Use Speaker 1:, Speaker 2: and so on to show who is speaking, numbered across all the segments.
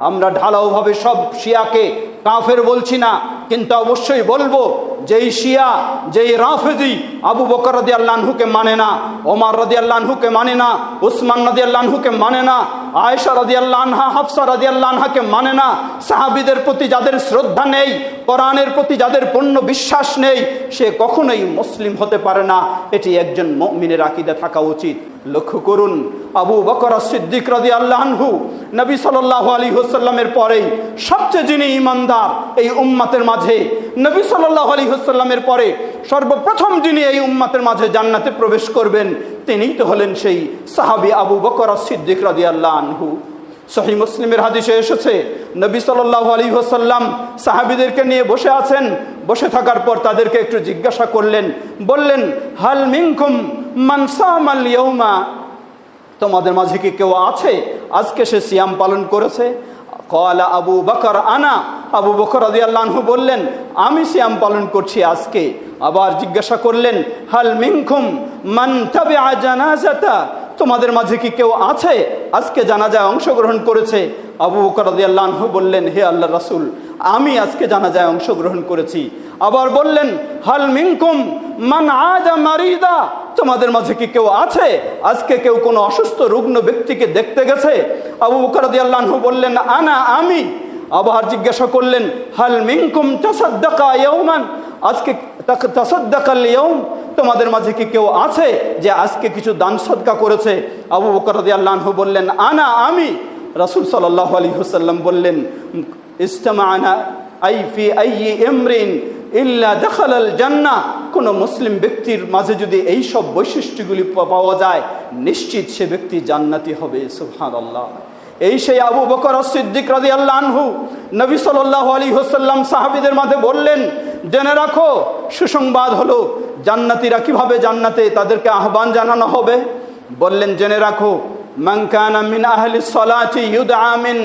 Speaker 1: আমরা ঢালাওভাবে সব শিয়াকে কাফের বলছি না, কিন্তু অবশ্যই বলব, যেই শিয়া, যেই রাফেদি আবু বকর রদি আল্লাহকে মানে না, ওমার রদি আল্লাহকে মানে না, উসমান রদি আল্লাহকে মানে না, আয়েশা রদি আল্লাহা হাফসা রদি আল্লাহকে মানে না, সাহাবিদের প্রতি যাদের শ্রদ্ধা নেই, কোরআনের প্রতি যাদের পূর্ণ বিশ্বাস নেই, সে কখনোই মুসলিম হতে পারে না। এটি একজন মমিনের আকিদা থাকা উচিত। লক্ষ্য করুন, আবু বকর সিদ্দিক রদি আল্লাহনহু নবী সাল্লাহ আলী হুসাল্লামের পরেই সবচেয়ে যিনি ইমানদার এই উম্মাতের মাঝে, নবী সাল্লাহ আলী হুসাল্লামের পরে সর্বপ্রথম যিনি এই উম্মাতের মাঝে জান্নাতে প্রবেশ করবেন, তিনিই তো হলেন সেই সাহাবি আবু বকর সিদ্দিক রদি আল্লাহনহু সহি মুসলিমের হাদিসে এসেছে, নবী সাল্লাহ আলী হোসাল্লাম সাহাবিদেরকে নিয়ে বসে আছেন, বসে থাকার পর তাদেরকে একটু জিজ্ঞাসা করলেন, বললেন, হাল মিনকুম মানসামাল তোমাদের মাঝে কি কেউ আছে? আজকে সে সিয়াম পালন করেছে। কলা আবু বকর আনা। আবু বকর আদি আল্লাহু বললেন, আমি সিয়াম পালন করছি আজকে। আবার জিজ্ঞাসা করলেন, হাল মিনকুম মান তবে জানাজাতা? তোমাদের মাঝে কি কেউ আছে? আজকে জানাজায় অংশগ্রহণ করেছে। আবু বকর আদি আল্লাহু বললেন, হে আল্লাহ রাসুল, আমি আজকে জানাজায় অংশগ্রহণ করেছি। আবার বললেন, হাল মিনকুম মান আজা মারিদা। তোমাদের মাঝে কি কেউ আছে? আজকে কেউ কোনো অসুস্থ রুগ্ন ব্যক্তিকে দেখতে গেছে? আবু বকর আদি আল্লাহু বললেন, আনা আমি। আবার জিজ্ঞাসা করলেন, হাল মিনকুম তাসাদ্দাকা ইয়াউমান? আজকে তাসাদ্দাকাল ইয়াউম তোমাদের মাঝে কি কেউ আছে যে আজকে কিছু দান সদকা করেছে? আবু বকর রাদি আল্লাহু বললেন, আনা আমি। রাসূল সাল্লাল্লাহু আলাইহি ওয়াসাল্লাম বললেন ইস্তামা আনা আই ফি আই এমরিন ইল্লা দেখালাল জান্না। কোনো মুসলিম ব্যক্তির মাঝে যদি এই সব বৈশিষ্ট্যগুলি পাওয়া যায়, নিশ্চিত সে ব্যক্তি জান্নাতি হবে সুহান আল্লাহ এই সেই আবু বকর সিদ্দিক রাজি আল্লাহ আনহু নবী সাল্লাহ আলী হোসাল্লাম সাহাবিদের মাঝে বললেন, জেনে রাখো, সুসংবাদ হলো, জান্নাতিরা কীভাবে জান্নাতে তাদেরকে আহ্বান জানানো হবে? বললেন, জেনে রাখো মানকানা মিন আহলি يدعى ইউদ আমিন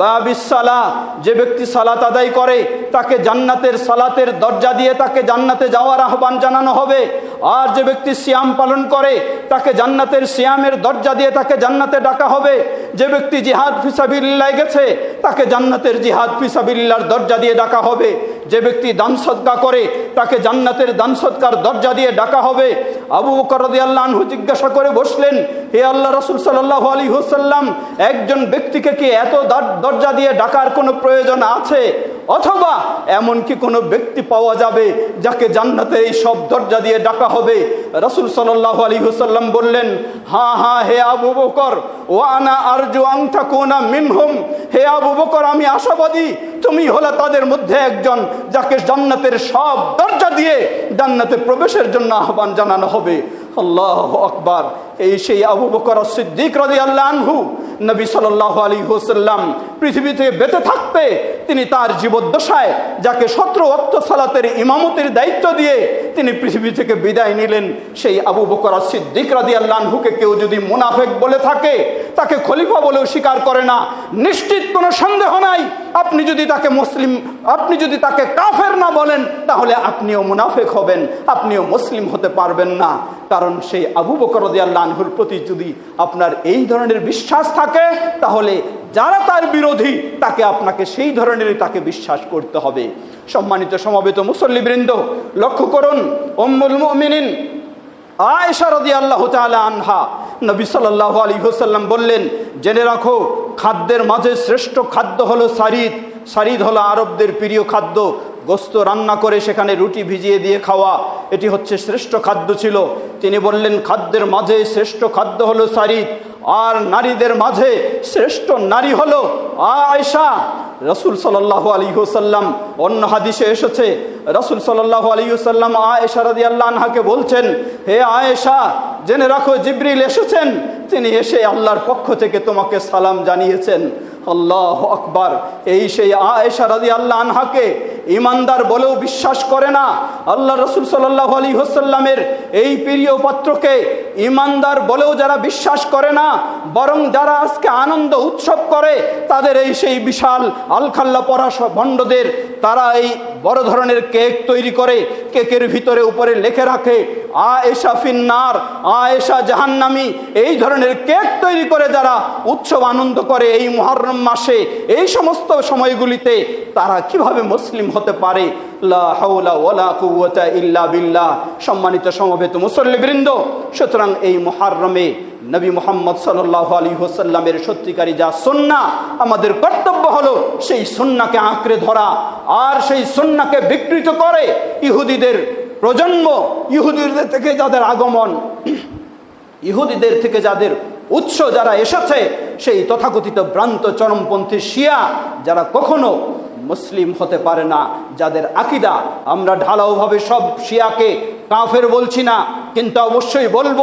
Speaker 1: বাবিসালা যে ব্যক্তি সালাত আদায় করে, তাকে জান্নাতের সালাতের দরজা দিয়ে তাকে জান্নাতে যাওয়ার আহ্বান জানানো হবে। আর যে ব্যক্তি সিয়াম পালন করে, তাকে জান্নাতের সিয়ামের দরজা দিয়ে তাকে জান্নাতে ডাকা হবে। যে ব্যক্তি জিহাদ ফিসাবিল্লায় গেছে, তাকে জান্নাতের জিহাদ ফিসাবিল্লার দরজা দিয়ে ডাকা হবে। যে ব্যক্তি দান সৎকা করে, তাকে জান্নাতের দান সৎকার দরজা দিয়ে ডাকা হবে। আবু করদি আল্লাহ জিজ্ঞাসা করে বসলেন, হে আল্লাহ রসুল সাল্লাহ আলী হুসাল্লাম একজন ব্যক্তিকে কি এত দরজা দিয়ে ডাকার কোনো প্রয়োজন আছে? অথবা এমন কি কোনো ব্যক্তি পাওয়া যাবে যাকে জান্নাতে এই সব দরজা দিয়ে ডাকা হবে। রসুল সাল্লাহ আলী হুসাল্লাম বললেন হ্যাঁ হ্যাঁ হে আবু বকর ও আনা আরজু আংথা কোনা মিনহুম। হে আবু বকর, আমি আশাবাদী, তুমি হলে তাদের মধ্যে একজন যাকে জান্নাতের সব দরজা দিয়ে জান্নাতে প্রবেশের জন্য আহ্বান জানানো হবে। আল্লাহ আকবার। এই সেই আবু বকর সিদ্দিক রাজি আল্লাহু নবী সাল্লাহ আলী হুসাল্লাম পৃথিবী থেকে বেঁচে থাকতে তিনি তার জীবদ্দশায় যাকে সতেরো অক্ত সালাতের ইমামতির দায়িত্ব দিয়ে তিনি পৃথিবী থেকে বিদায় নিলেন, সেই আবু বকর সিদ্দিক রাজি আল্লাহ আনহুকে কেউ যদি মুনাফেক বলে থাকে, তাকে খলিফা বলেও স্বীকার করে না। নিশ্চিত কোনো সন্দেহ নাই, আপনি যদি তাকে মুসলিম, আপনি যদি তাকে কাফের না বলেন, তাহলে আপনিও মুনাফেক হবেন, আপনিও মুসলিম হতে পারবেন না। কারণ সেই আবু বকর আনহুর প্রতি যদি আপনার এই ধরনের বিশ্বাস থাকে, তাহলে যারা তার বিরোধী, তাকে আপনাকে সেই ধরনেরই তাকে বিশ্বাস করতে হবে। সম্মানিত সমাবেত মুসল্লিবৃন্দ, লক্ষ্য করুন ওম্মুল মুমিনিন আয়েশা রদি আল্লাহ তালা আনহা নবী সাল্লাহ আলী হোসাল্লাম বললেন, জেনে রাখো, খাদ্যের মাঝে শ্রেষ্ঠ খাদ্য হলো সারিদ। সারিদ হলো আরবদের প্রিয় খাদ্য। গোস্ত রান্না করে সেখানে রুটি ভিজিয়ে দিয়ে খাওয়া, এটি হচ্ছে শ্রেষ্ঠ খাদ্য ছিল। তিনি বললেন, খাদ্যের মাঝে শ্রেষ্ঠ খাদ্য হলো সারিদ, আর নারীদের মাঝে শ্রেষ্ঠ নারী হলো আয়সা রসুল সাল্লাহ আলী হোসাল্লাম অন্য হাদিসে এসেছে, রসুল সাল্লাহ আলী হোসাল্লাম আয়েশা রাদি আল্লাহ আনহাকে বলছেন, হে আয়েশা, জেনে রাখো, জিব্রিল এসেছেন, তিনি এসে আল্লাহর পক্ষ থেকে তোমাকে সালাম জানিয়েছেন। আল্লাহ আকবার। এই সেই আয়েশা রাদি আল্লাহ আনহাকে ইমানদার বলেও বিশ্বাস করে না। আল্লাহ রসুল সাল্লাহ আলী হোসাল্লামের এই প্রিয় পাত্রকে ইমানদার বলেও যারা বিশ্বাস করে না, বরং যারা আজকে আনন্দ উৎসব করে, তাদের এই সেই বিশাল আলখাল্লা পরাশ ভণ্ডদের, তারা এই বড় ধরনের কেক তৈরি করে, কেকের ভিতরে উপরে লেখে রাখে আ এসা ফিন্নার আ এসা জাহান্নামি, এই ধরনের কেক তৈরি করে যারা উৎসব আনন্দ করে এই মহরম মাসে, এই সমস্ত সময়গুলিতে তারা কীভাবে মুসলিম হতে পারে? ইল্লা বিল্লাহ। সম্মানিত সমবেত মুসল্লিবৃন্দ, সুতরাং এই মহারমে নবী মোহাম্মদ সাল্লাহ আলী হোসাল্লামের সত্যিকারী যা সন্না আমাদের কর্তব্য হলো সেই সন্নাকে আঁকড়ে ধরা আর সেই সন্নাকে বিকৃত করে ইহুদিদের প্রজন্ম, ইহুদিদের থেকে যাদের আগমন, ইহুদিদের থেকে যাদের উৎস যারা এসেছে, সেই তথাকথিত ভ্রান্ত চরমপন্থী শিয়া যারা কখনো মুসলিম হতে পারে না, যাদের আকিদা আমরা ঢালাওভাবে সব শিয়াকে কাফের বলছি না, কিন্তু অবশ্যই বলব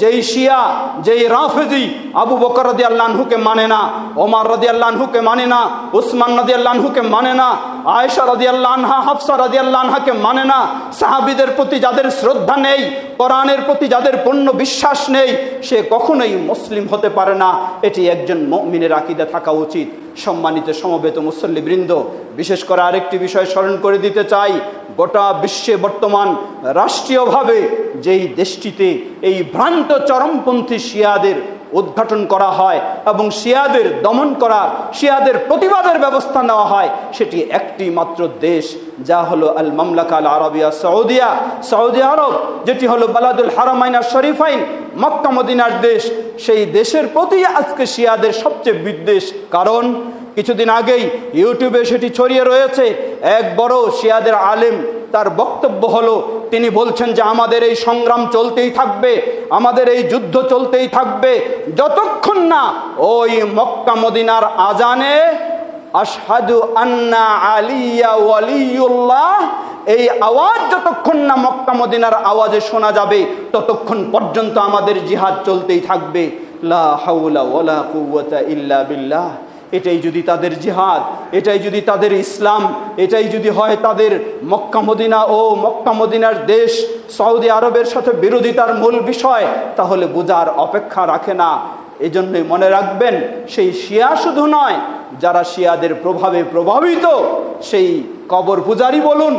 Speaker 1: যেই শিয়া, যেই রাফেদি আবু বকর রদি আল্লাহকে মানে না, ওমার রদি আল্লাহকে মানে না, উসমান রদি আল্লাহকে মানে না, আয়েশা রদি আল্লাহা হাফসা রদি আল্লাহকে মানে না, সাহাবিদের প্রতি যাদের শ্রদ্ধা নেই, কোরআনের প্রতি যাদের পূর্ণ বিশ্বাস নেই, সে কখনোই মুসলিম হতে পারে না। এটি একজন মমিনের আকিদা থাকা উচিত। সম্মানিত সমবেত মুসল্লিবৃন্দ, বিশেষ করে আরেকটি বিষয় স্মরণ করে দিতে চাই। গোটা বিশ্বে বর্তমান রাষ্ট্রীয়ভাবে যেই দেশটিতে এই ভ্রান্ত চরমপন্থী শিয়াদের উদ্ঘাটন করা হয় এবং শিয়াদের দমন করার, শিয়াদের প্রতিবাদের ব্যবস্থা নেওয়া হয়, সেটি একটি মাত্র দেশ, যা হলো আল মামলাকা আল আরবিয়া সৌদিয়া। সৌদি আরব, যেটি হলো বালাদুল হারামাইনা শরীফাইন মক্কা মদিনার দেশ, সেই দেশের প্রতি আজকে শিয়াদের সবচেয়ে বিদ্বেষ। কারণ, কিছুদিন আগেই ইউটিউবে সেটি ছড়িয়ে রয়েছে, এক বড় শিয়াদের আলেম তার বক্তব্য হলো, তিনি বলছেন যে আমাদের এই সংগ্রাম চলতেই থাকবে, আমাদের এই যুদ্ধ চলতেই থাকবে, যতক্ষণ না ওই মক্কা মদিনার আজানে আশহাদু আন্না আলিয়া ওয়ালিউল্লাহ, এই আওয়াজ যতক্ষণ না মক্কা মদিনার আওয়াজে শোনা যাবে, ততক্ষণ পর্যন্ত আমাদের জিহাদ চলতেই থাকবে। লা হাউলা ওয়ালা কুওয়াতা ইল্লা বিল্লাহ। এটাই যদি তাদের জিহাদ, এটাই যদি তাদের ইসলাম, এটাই যদি হয় তাদের মক্কা মদিনা ও মক্কা মদিনার দেশ, সৌদি আরবের সাথে বিরোধিতার মূল বিষয়, তাহলে বোঝার অপেক্ষা রাখে না। এজন্যই মনে রাখবেন, সেই শিয়া শুধু নয়, যারা শিয়াদের প্রভাবে প্রভাবিত, সেই কবর পূজারি বলুন,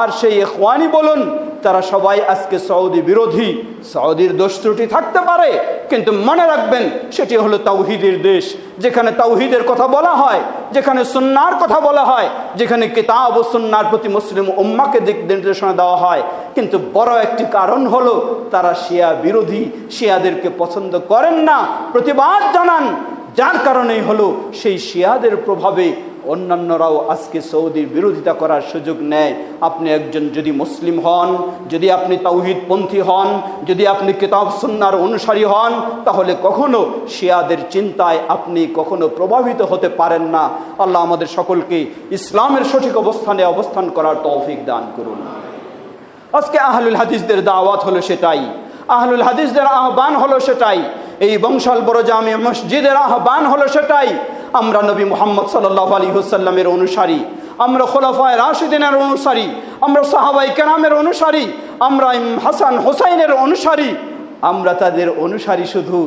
Speaker 1: আর সেই এখওয়ানি বলুন তারা সবাই আজকে সৌদি বিরোধী, সৌদির দোষ ত্রুটি থাকতে পারে, কিন্তু মনে রাখবেন সেটি হলো তাওহিদের দেশ, যেখানে তাওহিদের কথা বলা হয়, যেখানে সুন্নার কথা বলা হয়, যেখানে কিতাব ও সুন্নার প্রতি মুসলিম উম্মাকে দিক নির্দেশনা দেওয়া হয়। কিন্তু বড় একটি কারণ হলো তারা শিয়া বিরোধী, শিয়াদেরকে পছন্দ করেন না, প্রতিবাদ জানান। যার কারণেই হলো সেই শিয়াদের প্রভাবে অন্যান্যরাও আজকে সৌদির বিরোধিতা করার সুযোগ নেয়। আপনি একজন যদি মুসলিম হন, যদি আপনি তাওহিদপন্থী হন, যদি আপনি কিতাব সুন্নার অনুসারী হন, তাহলে কখনো শিয়াদের চিন্তায় আপনি কখনো প্রভাবিত হতে পারেন না। আল্লাহ আমাদের সকলকে ইসলামের সঠিক অবস্থানে অবস্থান করার তৌফিক দান করুন। আজকে আহলুল হাদিসদের দাওয়াত হলো সেটাই। আহলুল হাদিসদের আহ্বান হলো সেটাই। এই বংশাল বড় জামে মসজিদের আহ্বান হলো সেটাই। আমরা নবী মোহাম্মদ সাল্লাহ আলী হুসাল্লামের অনুসারী। আমরা খোলাফায় রাশিদিনের অনুসারী। আমরা সাহাবাই কেরামের অনুসারী। আমরা হাসান হোসাইনের অনুসারী। আমরা তাদের অনুসারী শুধু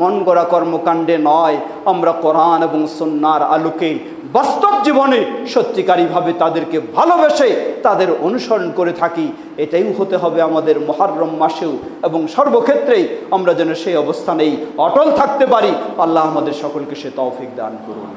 Speaker 1: মন গড়া কর্মকাণ্ডে নয়, আমরা কোরআন এবং সন্ন্যার আলোকে বাস্তব জীবনে সত্যিকারীভাবে তাদেরকে ভালোবেসে তাদের অনুসরণ করে থাকি। এটাই হতে হবে আমাদের মহারম মাসেও এবং সর্বক্ষেত্রেই আমরা যেন সেই অবস্থানেই অটল থাকতে পারি। আল্লাহ আমাদের সকলকে সে তৌফিক দান করুন।